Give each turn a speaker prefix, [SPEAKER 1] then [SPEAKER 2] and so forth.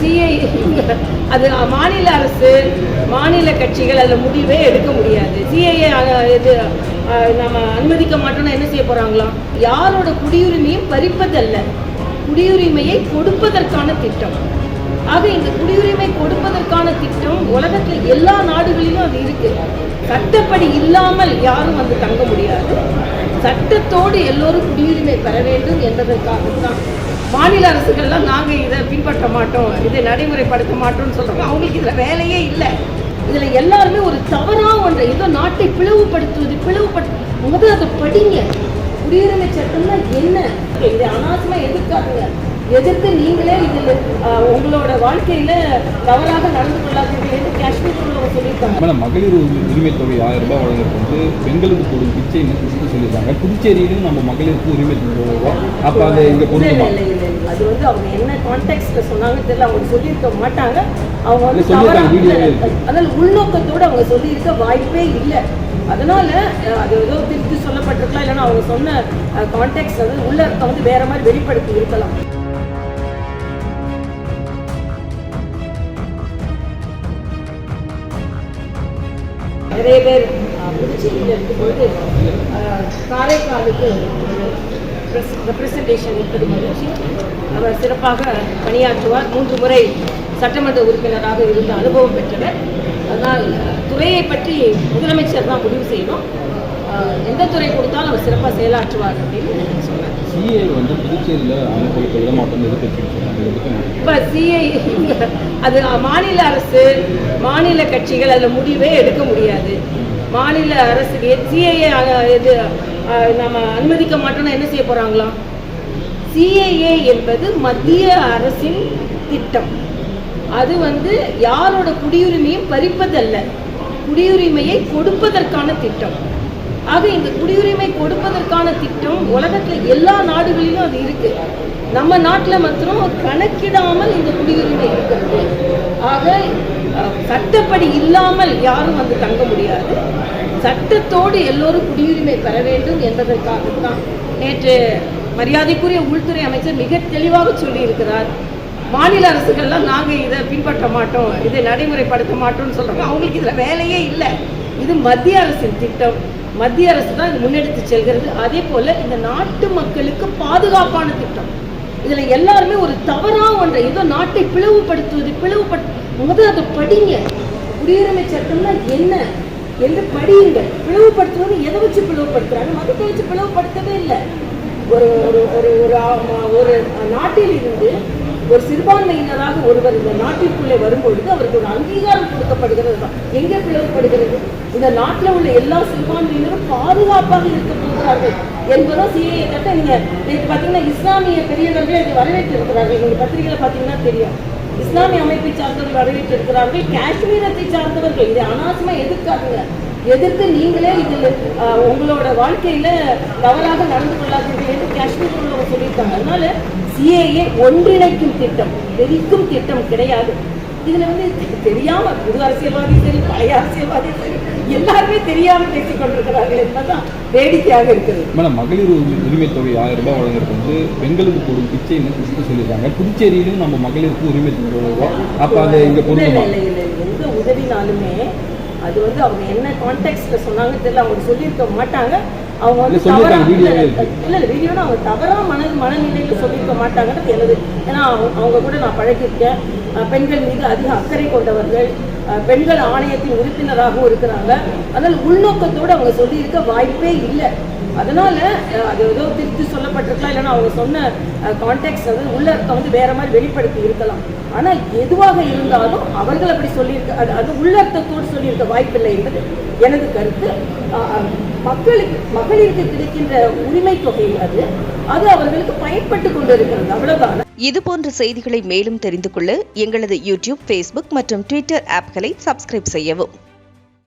[SPEAKER 1] CI அது மாநில அரசு மாநில கட்சிகள் அதில் முடிவே எடுக்க முடியாது. சிஐஏ இது நம்ம அனுமதிக்க மாட்டோம்னா என்ன செய்ய போகிறாங்களாம் யாரோட குடியுரிமையும் பறிப்பதல்ல. குடியுரிமையை கொடுப்பதற்கான திட்டம். ஆக இந்த குடியுரிமை கொடுப்பதற்கான திட்டம் உலகத்தில் எல்லா நாடுகளிலும் அது இருக்கு. சட்டப்படி இல்லாமல் யாரும் வந்து தங்க முடியாது. சட்டத்தோடு எல்லோரும் குடியுரிமை பெற வேண்டும் என்பதற்காகத்தான் மாநில அரசுகள்லாம் நாங்கள் இதை பின்பற்ற மாட்டோம் இதை நடைமுறைப்படுத்த மாட்டோம்னு சொல்கிறோம் அவங்களுக்கு இதில் வேலையே இல்லை. இதில் எல்லாருமே ஒரு தவறாக ஒன்றை ஏதோ நாட்டை பிளவுபடுத்துவது பிளவுபடுத்து முதல்ல அதை படிங்க. குடியுரிமை சட்டம்னா என்ன? இதை அனாவசியமா எதிர்க்காதுங்க. எதிர்த்து நீங்களே இதில் உங்களோட வாழ்க்கையில தவறாக நடந்து கொள்ளாதீர்கள் காஷ்மீர் சொல்லியிருக்காங்க.
[SPEAKER 2] மேடம் மகளிர் உரிமை- தொகை ஆயிரம் ரூபாய் வழங்குறது வந்து பெண்களுக்கு போடும் பிச்சை சொல்லியிருக்காங்க? புதுச்சேரியிலும் நம்ம மகளிருக்கு உரிமை தருவோம் அப்போ அதை இங்கே
[SPEAKER 1] இல்லை
[SPEAKER 2] பொருந்துமா
[SPEAKER 1] அது வந்து அவங்க என்ன கான்டெக்ட்ல சொன்னாங்க தெரியல. அவங்க சொல்லியிருக்க மாட்டாங்க. அவங்க வந்து
[SPEAKER 2] இருக்கு.
[SPEAKER 1] அதனால உள்நோக்கத்தோட அவங்க சொல்லியிருக்க வாய்ப்பே இல்லை. அதனால அது ஏதோ திருப்பி சொல்லப்பட்டிருக்கலாம். இல்லைன்னா அவங்க சொன்ன கான்டெக்ட் வந்து உள்ள அர்த்தம் வந்து வேற மாதிரி வெளிப்படுத்தி இருக்கலாம். நிறைய பேர் புதுச்சேரியில் இருக்கும்போது காரைக்காலுக்கு ரெப்ரசன்டேஷன் இருப்பது மகிழ்ச்சி அவர் சிறப்பாக பணியாற்றுவார். மூன்று முறை சட்டமன்ற உறுப்பினராக இருந்த அனுபவம் பெற்றவர். அதனால் துறையை பற்றி முதலமைச்சர் தான் முடிவு செய்யணும். எந்த துறை கொடுத்தாலும் அவர் சிறப்பாக செயலாற்றுவார் அப்படின்னு சொன்னார்
[SPEAKER 2] சிஏ வந்து புதுச்சேரியில் அனுப்பி விட மாட்டோம்னு எதிர்ப்பு
[SPEAKER 1] இப்போ சிஐ அது மாநில அரசு மாநில கட்சிகள் அதில் முடிவே எடுக்க முடியாது. மாநில அரசு சிஐஏ இது நம்ம அனுமதிக்க மாட்டோம்னா என்ன செய்ய போகிறாங்களாம் சிஐஏ என்பது மத்திய அரசின் திட்டம். அது வந்து யாரோட குடியுரிமையும் பறிப்பதல்ல. குடியுரிமையை கொடுப்பதற்கான திட்டம். ஆக இந்த குடியுரிமை கொடுப்பதற்கான உலகத்தில் எல்லா நாடுகளிலும் அது இருக்கு. நம்ம நாட்டில் மாத்திரம் கணக்கிடாமல் இந்த குடியுரிமை இருக்கிறது. ஆக சட்டப்படி இல்லாமல் யாரும் வந்து தங்க முடியாது. சட்டத்தோடு எல்லோரும் குடியுரிமை பெற வேண்டும் என்பதற்காகத்தான் நேற்று மரியாதைக்குரிய உள்துறை அமைச்சர் மிக தெளிவாக சொல்லியிருக்கிறார். மாநில அரசுகள்லாம் நாங்கள் இதை பின்பற்ற மாட்டோம் இதை நடைமுறைப்படுத்த மாட்டோம்னு சொல்கிறாங்க அவங்களுக்கு இதில் வேலையே இல்லை. இது மத்திய அரசின் திட்டம். மத்திய அரசு தான் இது முன்னெடுத்து செல்கிறது. அதே போல இந்த நாட்டு மக்களுக்கு பாதுகாப்பான திட்டம். இதுல எல்லாருமே ஒரு தவறா ஒன்றை ஏதோ நாட்டை பிளவுபடுத்துவது பிளவுபடுத்து முதல் அதை படிங்க. குடியுரிமை சட்டம்னா என்ன? என்று படியுங்கள். பிளவுபடுத்துவது எதை வச்சு பிளவுபடுத்துறாங்க? மதத்தை வச்சு பிளவுபடுத்தவே இல்லை. ஒரு ஒரு ஒரு ஒரு ஒரு நாட்டில் இருந்து ஒரு சிறுபான்மையினராக ஒருவர் இந்த நாட்டிற்குள்ளே வரும்பொழுது அவருக்கு ஒரு அங்கீகாரம் கொடுக்கப்படுகிறது. தான் எங்கே பிளவுபடுகிறது இந்த நாட்டில் உள்ள எல்லா சிறுபான்மையினரும் பாதுகாப்பாக இருக்க போகிறார்கள் என்பதும் சிஏ கட்ட நீங்க நேற்று பார்த்தீங்கன்னா இஸ்லாமிய பெரியவர்களே இதை வரவேற்று இருக்கிறார்கள் எங்கள் பத்திரிகையில பார்த்தீங்கன்னா தெரியும். இஸ்லாமிய அமைப்பை சார்ந்தவர்கள் வரவேற்று இருக்கிறார்கள் காஷ்மீரத்தை சார்ந்தவர்கள். இதை அனாவசியமா எதிர்க்காதுங்க. எதிர்த்து நீங்களே இதில் ஆஹ், உங்களோட வாழ்க்கையில தவறாக நடந்து கொள்ளாதீர்கள் என்று காஷ்மீர் உள்ளவங்க சொல்லியிருக்காங்க அதனால சிஏஏ ஒன்றிணைக்கும் திட்டம். வெறிக்கும் திட்டம் கிடையாது. இதுல வந்து தெரியாம புது அரசியல்வாதி சரி பழைய அரசியல்வாதி சரி எல்லாருமே தெரியாம பேசிக் கொண்டிருக்கிறார்கள் என்பதுதான் வேடிக்கையாக இருக்கிறது.
[SPEAKER 2] மேடம் மகளிர் உரிமை- தொகை ஆயிரம் ரூபாய் வழங்குறது வந்து பெண்களுக்கு போடும் பிச்சை நிறுத்தி சொல்லியிருக்காங்க. புதுச்சேரியிலும் நம்ம மகளிருக்கு உரிமை தருவோம் அப்போ அதை இங்கே
[SPEAKER 1] இல்லை எந்த உதவினாலுமே அது வந்து அவங்க என்ன கான்டெக்ட்ல சொன்னாங்க தெரியல. அவங்க சொல்லியிருக்க மாட்டாங்க. அவங்க வந்து
[SPEAKER 2] இல்ல, சொல்லியிருக்காங்க,
[SPEAKER 1] தவறா-
[SPEAKER 2] வீடியோவே
[SPEAKER 1] இல்ல. இல்ல வீடியோனா அவங்க தவறா மன மனநிலையில சொல்லியிருக்க மாட்டாங்கன்றது எனது ஏன்னா அவங்க- கூட நான் பழகியிருக்கேன். பெண்கள் மீது அதிக அக்கறை கொண்டவர்கள் பெண்கள் ஆணையத்தின் உறுப்பினராகவும் இருக்கிறாங்க. அதனால் உள்நோக்கத்தோடு அவங்க சொல்லியிருக்க வாய்ப்பே இல்லை. அதனால அது ஏதோ திருத்தி சொல்லப்பட்டிருக்கலாம் இல்லைன்னா அவங்க சொன்ன கான்டெக்ட் வந்து உள்ள வந்து வேற மாதிரி வெளிப்படுத்தி இருக்கலாம். ஆனா எதுவாக இருந்தாலும் அவர்கள் அப்படி சொல்லியிருக்க அது அது உள்ளர்த்தத்தோடு சொல்லியிருக்க வாய்ப்பில்லை என்பது எனது கருத்து. மக்களுக்கு மகளிருக்கு கிடைக்கின்ற உரிமை தொகை அது. அது அவர்களுக்கு பயன்பட்டு கொண்டிருக்கிறது. அவ்வளவுதான்.
[SPEAKER 3] இது போன்ற செய்திகளை மேலும் தெரிந்து கொள்ள எங்களது யூடியூப் ஃபேஸ்புக் மற்றும் ட்விட்டர் ஆப்களை சப்ஸ்கிரைப் செய்யவும்.